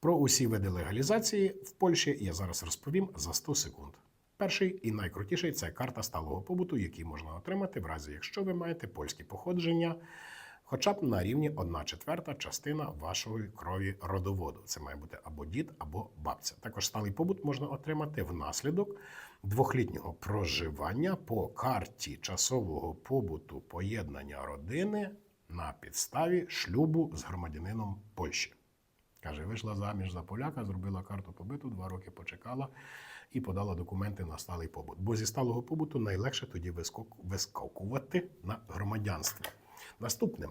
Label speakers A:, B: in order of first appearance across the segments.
A: Про усі види легалізації в Польщі я зараз розповім за 100 секунд. Перший і найкрутіший це карта сталого побуту, який можна отримати в разі, якщо ви маєте польське походження, хоча б на рівні 1 четверта частина вашої крові родоводу. Це має бути або дід, або бабця. Також сталий побут можна отримати внаслідок двохлітнього проживання по карті часового побуту поєднання родини на підставі шлюбу з громадянином Польщі. Каже, вийшла заміж за поляка, зробила карту побиту, два роки почекала і подала документи на сталий побут. Бо зі сталого побуту найлегше тоді вискакувати на громадянство. Наступним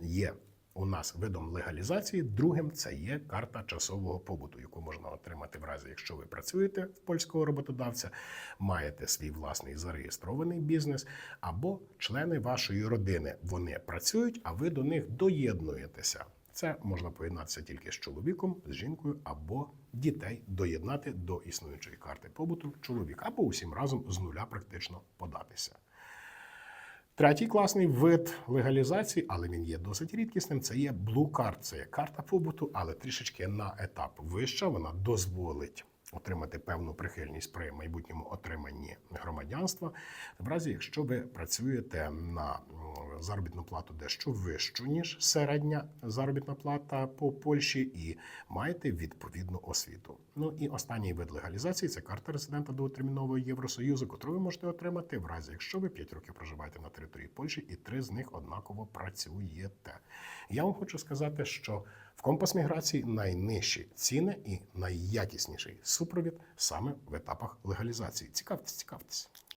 A: є у нас видом легалізації. Другим це є карта часового побуту, яку можна отримати в разі, якщо ви працюєте в польського роботодавця, маєте свій власний зареєстрований бізнес, або члени вашої родини вони працюють, а ви до них доєднуєтеся. Це можна поєднатися тільки з чоловіком, з жінкою або дітей доєднати до існуючої карти побуту чоловік, або усім разом з нуля практично податися. Третій класний вид легалізації, але він є досить рідкісним. Це є Blue Card. Це є карта побуту, але трішечки на етап вища. Вона дозволить отримати певну прихильність при майбутньому отриманні громадянства. В разі, якщо ви працюєте на заробітну плату дещо вищу, ніж середня заробітна плата по Польщі, і маєте відповідну освіту. Ну і останній вид легалізації це карта резидента довготермінового Євросоюзу, яку ви можете отримати в разі, якщо ви 5 років проживаєте на території Польщі і три з них однаково працюєте. Я вам хочу сказати, що в компас міграції найнижчі ціни і найякісніший супровід саме в етапах легалізації. Цікавтесь, цікавтесь.